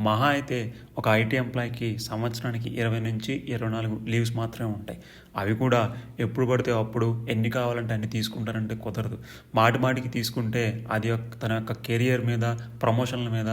మహా అయితే ఒక ఐటీ ఎంప్లాయీకి సంవత్సరానికి ఇరవై నుంచి ఇరవై నాలుగు లీవ్స్ మాత్రమే ఉంటాయి. అవి కూడా ఎప్పుడు పడితే అప్పుడు ఎన్ని కావాలంటే అన్ని తీసుకుంటారంటే కుదరదు. మాటి మాటికి తీసుకుంటే అది తన యొక్క కెరియర్ మీద ప్రమోషన్ల మీద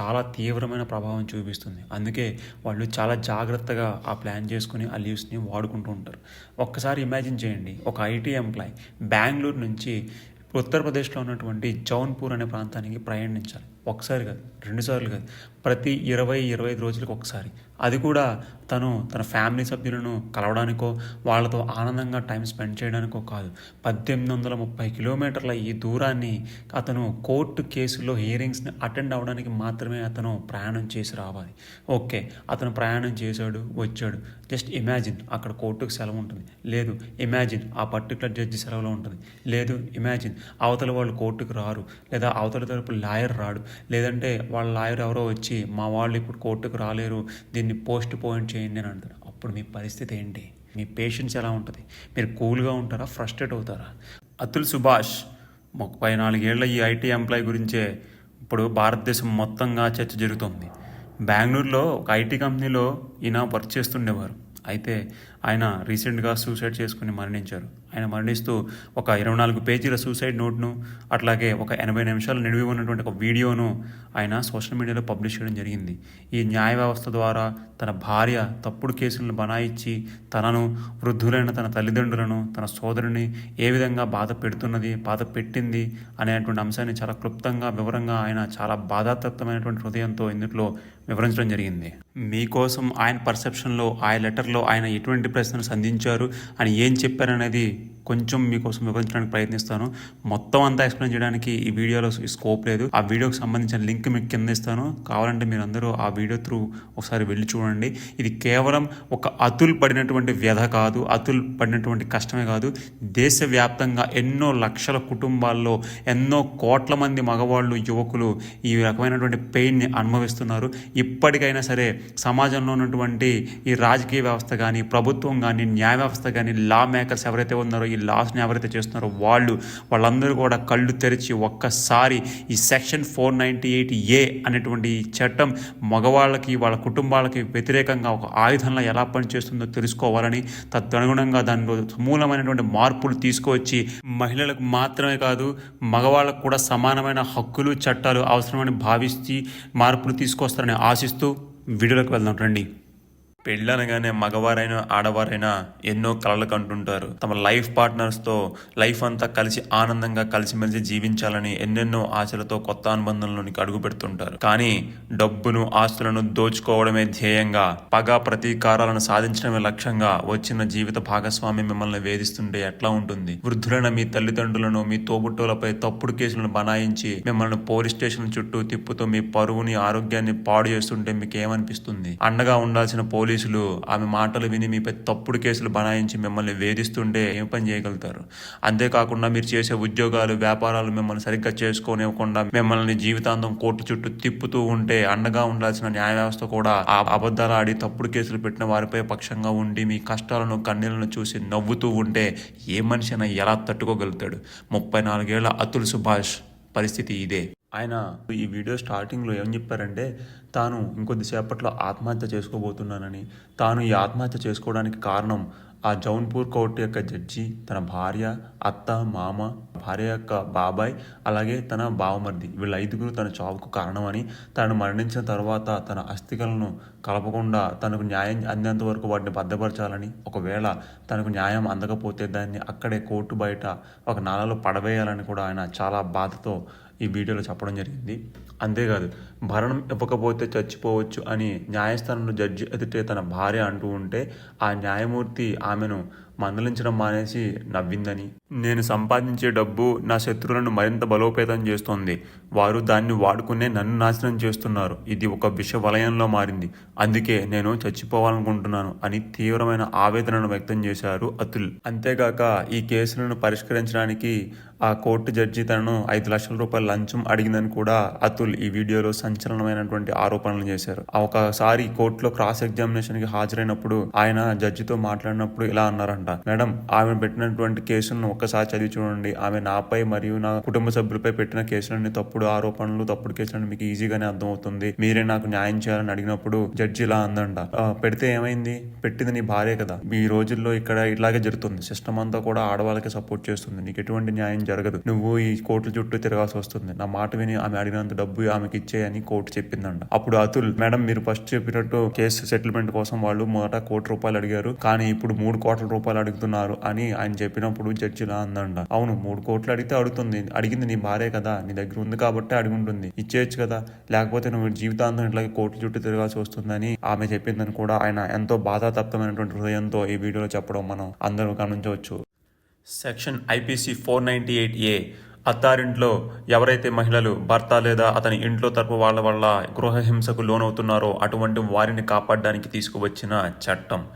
చాలా తీవ్రమైన ప్రభావం చూపిస్తుంది. అందుకే వాళ్ళు చాలా జాగ్రత్తగా ఆ ప్లాన్ చేసుకుని ఆ లీవ్స్ని వాడుకుంటూ ఉంటారు. ఒక్కసారి ఇమాజిన్ చేయండి. ఒక ఐటీ ఎంప్లాయ్ బెంగళూరు నుంచి ఉత్తరప్రదేశ్లో ఉన్నటువంటి జౌన్పూర్ అనే ప్రాంతానికి ప్రయాణించాలి. ఒకసారి కాదు రెండుసార్లు కాదు. ప్రతి ఇరవై ఇరవై ఐదు రోజులకు ఒకసారి. అది కూడా తను తన ఫ్యామిలీ సభ్యులను కలవడానికో వాళ్ళతో ఆనందంగా టైం స్పెండ్ చేయడానికో కాదు. పద్దెనిమిది వందల ముప్పై కిలోమీటర్ల ఈ దూరాన్ని అతను కోర్టు కేసులో హియరింగ్స్ని అటెండ్ అవ్వడానికి మాత్రమే అతను ప్రయాణం చేసి రావాలి. ఓకే అతను ప్రయాణం చేశాడు వచ్చాడు. జస్ట్ ఇమాజిన్ అక్కడ కోర్టుకు సెలవు ఉంటుంది. లేదు ఇమాజిన్ ఆ పర్టికులర్ జడ్జి సెలవులో ఉంటుంది. లేదు ఇమాజిన్ అవతల వాళ్ళు కోర్టుకు రారు. లేదా అవతల తరపు లాయర్ రాడు. లేదంటే వాళ్ళ లాయర్ ఎవరో వచ్చి మా వాళ్ళు ఇప్పుడు కోర్టుకు రాలేరు దీన్ని పోస్ట్ పోయింట్ చేయండి అని అంటారు. అప్పుడు మీ పరిస్థితి ఏంటి? మీ పేషెన్స్ ఎలా ఉంటుంది? మీరు కూల్గా ఉంటారా? ఫ్రస్ట్రేట్ అవుతారా? అతుల్ సుభాష్ ముప్పై నాలుగేళ్ళ ఈ ఐటీ ఎంప్లాయ్ గురించే ఇప్పుడు భారతదేశం మొత్తంగా చర్చ జరుగుతుంది. బెంగళూరులో ఒక ఐటీ కంపెనీలో ఈయన వర్క్ చేస్తుండేవారు. అయితే ఆయన రీసెంట్గా సూసైడ్ చేసుకుని మరణించారు. ఆయన మరణిస్తూ ఒక ఇరవై నాలుగు పేజీల సూసైడ్ నోట్ను అట్లాగే ఒక ఎనభై నిమిషాలు నిడివి ఉన్నటువంటి ఒక వీడియోను ఆయన సోషల్ మీడియాలో పబ్లిష్ చేయడం జరిగింది. ఈ న్యాయ వ్యవస్థ ద్వారా తన భార్య తప్పుడు కేసులను బనాయించి తనను వృద్ధులైన తన తల్లిదండ్రులను తన సోదరుని ఏ విధంగా బాధ పెడుతున్నది బాధ పెట్టింది అనేటువంటి అంశాన్ని చాలా క్లుప్తంగా వివరంగా ఆయన చాలా బాధాతత్వమైనటువంటి హృదయంతో ఇందులో వివరించడం జరిగింది. మీకోసం ఆయన పర్సెప్షన్లో ఆ లెటర్లో ఆయన ఎటువంటి ప్రశ్నలు సంధించారు అని ఏం చెప్పారనేది కొంచెం మీకోసం వివరించడానికి ప్రయత్నిస్తాను. మొత్తం అంతా ఎక్స్ప్లెయిన్ చేయడానికి ఈ వీడియోలో స్కోప్ లేదు. ఆ వీడియోకి సంబంధించిన లింక్ మీకు కింద ఇస్తాను. కావాలంటే మీరు అందరూ ఆ వీడియో త్రూ ఒకసారి వెళ్ళి చూడండి. ఇది కేవలం ఒక అతుల్ పడినటువంటి వ్యధ కాదు అతుల్ పడినటువంటి కష్టమే కాదు. దేశవ్యాప్తంగా ఎన్నో లక్షల కుటుంబాల్లో ఎన్నో కోట్ల మంది మగవాళ్ళు యువకులు ఈ రకమైనటువంటి పెయిన్ని అనుభవిస్తున్నారు. ఇప్పటికైనా సరే సమాజంలో ఉన్నటువంటి ఈ రాజకీయ వ్యవస్థ కానీ ప్రభుత్వం కానీ న్యాయ వ్యవస్థ కానీ లా మేకర్స్ ఎవరైతే ఉన్నారో ఈ లాస్ని ఎవరైతే చేస్తున్నారో వాళ్ళు వాళ్ళందరూ కూడా కళ్ళు తెరిచి ఒక్కసారి ఈ section four ninety eight A అనేటువంటి ఈ చట్టం మగవాళ్ళకి వాళ్ళ కుటుంబాలకి వ్యతిరేకంగా ఒక ఆయుధంలో ఎలా పనిచేస్తుందో తెలుసుకోవాలని తదనుగుణంగా దానిలో సమూలమైనటువంటి మార్పులు తీసుకువచ్చి మహిళలకు మాత్రమే కాదు మగవాళ్ళకు కూడా సమానమైన హక్కులు చట్టాలు అవసరమని భావిస్తూ మార్పులు తీసుకొస్తారని ఆశిస్తూ వీడియోలోకి వెళ్దాం రండి. పెళ్ళనగానే మగవారైనా ఆడవారైనా ఎన్నో కలలు కంటుంటారు. తమ లైఫ్ పార్ట్నర్స్తో లైఫ్ అంతా కలిసి ఆనందంగా కలిసిమెలిసి జీవించాలని ఎన్నెన్నో ఆశలతో కొత్త అనుబంధంలోనికి అడుగు పెడుతుంటారు. కానీ డబ్బును ఆస్తులను దోచుకోవడమే ధ్యేయంగా పగ ప్రతీకారాలను సాధించడమే లక్ష్యంగా వచ్చిన జీవిత భాగస్వామి మిమ్మల్ని వేధిస్తుంటే ఎట్లా ఉంటుంది? వృద్ధులైన మీ తల్లిదండ్రులను మీ తోబుట్టులపై తప్పుడు కేసులను బనాయించి మిమ్మల్ని పోలీస్ స్టేషన్ చుట్టూ తిప్పుతూ మీ పరువుని ఆరోగ్యాన్ని పాడు చేస్తుంటే మీకు ఏమనిపిస్తుంది అండగా ఉండాల్సిన పోలీస్ పోలీసులు ఆమె మాటలు విని మీపై తప్పుడు కేసులు బనాయించి మిమ్మల్ని వేధిస్తుంటే ఏం పని చేయగలుగుతారు? అంతేకాకుండా మీరు చేసే ఉద్యోగాలు వ్యాపారాలు మిమ్మల్ని సరిగ్గా చేసుకోనివ్వకుండా మిమ్మల్ని జీవితాంతం కోర్టు చుట్టూ తిప్పుతూ ఉంటే అండగా ఉండాల్సిన న్యాయ వ్యవస్థ కూడా ఆ అబద్ధాలు ఆడి తప్పుడు కేసులు పెట్టిన వారిపై పక్షంగా ఉండి మీ కష్టాలను కన్నీళ్ళను చూసి నవ్వుతూ ఉంటే ఏ మనిషి అయినా ఎలా తట్టుకోగలుగుతాడు? ముప్పై నాలుగేళ్ళ అతుల్ సుభాష్ పరిస్థితి ఇదే. ఆయన ఈ వీడియో స్టార్టింగ్లో ఏం చెప్పారంటే తాను ఇంకొద్దిసేపట్లో ఆత్మహత్య చేసుకోబోతున్నానని. తాను ఈ ఆత్మహత్య చేసుకోవడానికి కారణం ఆ జౌన్పూర్ కోర్టు యొక్క జడ్జి తన భార్య అత్త మామ భార్య యొక్క బాబాయ్ అలాగే తన బావమర్ది. వీళ్ళ ఐదుగురు తన చావుకు కారణమని. తను మరణించిన తర్వాత తన అస్థికలను కలపకుండా తనకు న్యాయం అందేంత వరకు వాటిని భద్రపరచాలని ఒకవేళ తనకు న్యాయం అందకపోతే దాన్ని అక్కడే కోర్టు బయట ఒక నాలలో పడవేయాలని కూడా ఆయన చాలా బాధతో ఈ వీడియోలో చెప్పడం జరిగింది. అంతేకాదు భరణం ఇవ్వకపోతే చచ్చిపోవచ్చు అని న్యాయస్థానంలో జడ్జి ఎదుటే తన భార్య అంటూ ఉంటే ఆ న్యాయమూర్తి ఆమెను మందలించడం మానేసి నవ్విందని. నేను సంపాదించే డబ్బు నా శత్రువులను మరింత బలోపేతం చేస్తోంది. వారు దాన్ని వాడుకునే నన్ను నాశనం చేస్తున్నారు. ఇది ఒక విష వలయంలో మారింది. అందుకే నేను చచ్చిపోవాలనుకుంటున్నాను అని తీవ్రమైన ఆవేదనను వ్యక్తం చేశారు అతుల్. అంతేగాక ఈ కేసులను పరిష్కరించడానికి ఆ కోర్టు జడ్జి తనను ఐదు లక్షల రూపాయల లంచం అడిగిందని కూడా అతుల్ ఈ వీడియోలో సంచలనమైనటువంటి ఆరోపణలు చేశారు. ఒకసారి కోర్టులో క్రాస్ ఎగ్జామినేషన్కి హాజరైనప్పుడు ఆయన జడ్జితో మాట్లాడినప్పుడు ఇలా అన్నారంట. మేడం ఆమె పెట్టినటువంటి కేసులను ఒక్కసారి చదివి చూడండి. ఆమె నాపై మరియు నా కుటుంబ సభ్యులపై పెట్టిన కేసులన్నీ తప్పుడు ఆరోపణలు తప్పుడు కేసులని మీకు ఈజీగానే అర్థమవుతుంది. మీరే నాకు న్యాయం చేయాలని అడిగినప్పుడు జడ్జి ఇలా అందంట. పెడితే ఏమైంది? పెట్టింది నీ భార్య కదా. ఈ రోజుల్లో ఇక్కడ ఇట్లాగే జరుగుతుంది. సిస్టమ్ అంతా కూడా ఆడవాళ్ళకి సపోర్ట్ చేస్తుంది. నీకు ఎటువంటి న్యాయం జరగదు. నువ్వు ఈ కోర్టు చుట్టూ తిరగాల్సి వస్తుంది. నా మాట విని ఆమె అడిగినంత డబ్బు ఆమెకి ఇచ్చేయని కోర్టు చెప్పిందంట. అప్పుడు అతుల్ మేడం మీరు ఫస్ట్ చెప్పినట్టు కేసు సెటిల్మెంట్ కోసం వాళ్ళు మొదట కోటి రూపాయలు అడిగారు. కానీ ఇప్పుడు మూడు కోట్ల రూపాయలు అడుగుతున్నారు అని ఆయన చెప్పినప్పుడు చర్చిలా అందంట. అవును మూడు కోట్లు అడిగితే అడుగుతుంది. అడిగింది నీ భార్య కదా నీ దగ్గర ఉంది కాబట్టి అడిగి ఉంటుంది. ఇచ్చేయచ్చు కదా. లేకపోతే నువ్వు జీవితాంతం ఇట్లాగే కోట్లు చుట్టూ తిరగాల్సి వస్తుందని ఆమె చెప్పిందని కూడా ఆయన ఎంతో బాధాతప్తమైనటువంటి హృదయంతో ఈ వీడియోలో చెప్పడం మనం అందరూ గమనించవచ్చు. Section IPC four ninety eight A అత్తారింట్లో ఎవరైతే మహిళలు భర్త లేదా అతని ఇంట్లో తరపు వాళ్ళ వల్ల గృహ హింసకు లోనవుతున్నారో అటువంటి వారిని కాపాడడానికి తీసుకువచ్చిన చట్టం.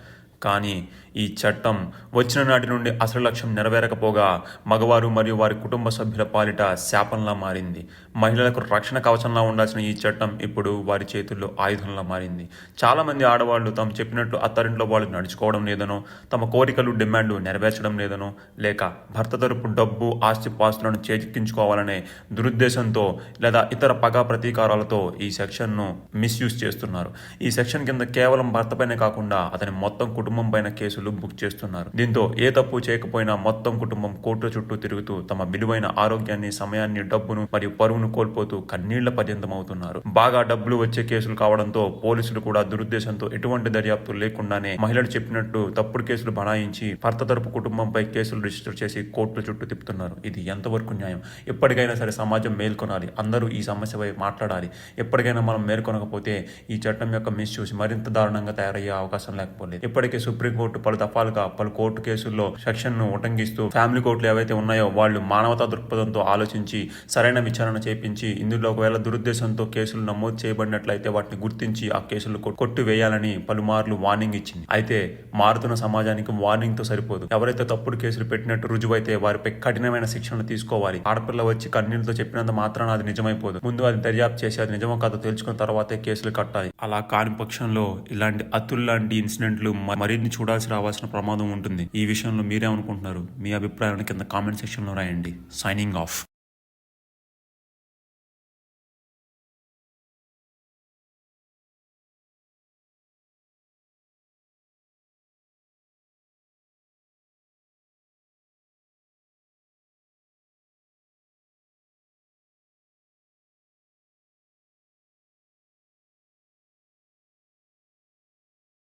కానీ ఈ చట్టం వచ్చిన నాటి నుండి అసలు లక్ష్యం నెరవేరకపోగా మగవారు మరియు వారి కుటుంబ సభ్యుల పాలిట శాపంలా మారింది. మహిళలకు రక్షణ కవచంలా ఉండాల్సిన ఈ చట్టం ఇప్పుడు వారి చేతుల్లో ఆయుధంలా మారింది. చాలామంది ఆడవాళ్ళు తాము చెప్పినట్టు అత్తరింట్లో వాళ్ళు నడుచుకోవడం లేదనో తమ కోరికలు డిమాండ్లు నెరవేర్చడం లేదనో లేక భర్త తరపు డబ్బు ఆస్తి పాస్తులను చేజిక్కించుకోవాలనే దురుద్దేశంతో లేదా ఇతర పగా ప్రతీకారాలతో ఈ సెక్షన్ను మిస్యూజ్ చేస్తున్నారు. ఈ సెక్షన్ కింద కేవలం భర్తపైనే కాకుండా అతని మొత్తం కుటుంబం పైన కేసులు బుక్ చేస్తున్నారు. దీంతో ఏ తప్పు చేయకపోయినా మొత్తం కుటుంబం కోర్టు చుట్టూ తిరుగుతూ తమ విలువైన ఆరోగ్యాన్ని సమయాన్ని డబ్బును మరియు పరువును కోల్పోతూ కన్నీళ్ళ పర్యంతం అవుతున్నారు బాగా డబ్బులు వచ్చే కేసులు కావడంతో పోలీసులు కూడా దురుద్దేశంతో ఎటువంటి దర్యాప్తు లేకుండానే మహిళలు చెప్పినట్టు తప్పుడు కేసులు బనాయించి భర్త తరపు కుటుంబంపై కేసులు రిజిస్టర్ చేసి కోర్టుల చుట్టూ తిప్పుతున్నారు. ఇది ఎంతవరకు న్యాయం? ఎప్పటికైనా సరే సమాజం మేల్కొనాలి. అందరూ ఈ సమస్యపై మాట్లాడాలి. ఎప్పటికైనా మనం మేల్కొనకపోతే ఈ చట్టం యొక్క మిస్యూస్ మరింత దారుణంగా తయారయ్యే అవకాశం లేకపోలేదు. ఇప్పటికే సుప్రీంకోర్టు పలు దఫాలుగా పలు కోర్టు కేసుల్లో సెక్షన్ను ఉటంకిస్తూ ఫ్యామిలీ కోర్టులు ఏవైతే ఉన్నాయో వాళ్ళు మానవతా దృక్పథంతో ఆలోచించి సరైన విచారణ చేపించి ఇందులో ఒకవేళ దురుద్దేశంతో కేసులు నమోదు చేయబడినట్లయితే వాటిని గుర్తించి ఆ కేసులు కొట్టివేయాలని పలుమార్లు వార్నింగ్ ఇచ్చింది. అయితే మారుతున్న సమాజానికి వార్నింగ్తో సరిపోదు. ఎవరైతే తప్పుడు కేసులు పెట్టినట్టు రుజువైతే వారిపై కఠినమైన శిక్షణ తీసుకోవాలి. ఆడపిల్ల వచ్చి కన్నీళ్ళతో చెప్పినంత మాత్రాన అది నిజమైపోదు. ముందు అది దర్యాప్తు చేసి అది నిజమో కాదో తెలుసుకున్న తర్వాతే కేసులు కట్టాలి. అలా కాని పక్షంలో ఇలాంటి అతుల్ లాంటి ఇన్సిడెంట్లు మరిన్ని చూడాల్సి రావాల్సిన ప్రమాదం ఉంటుంది. ఈ విషయంలో మీరేమనుకుంటున్నారు? మీ అభిప్రాయాలను కింద కామెంట్ సెక్షన్లో రాయండి. Signing off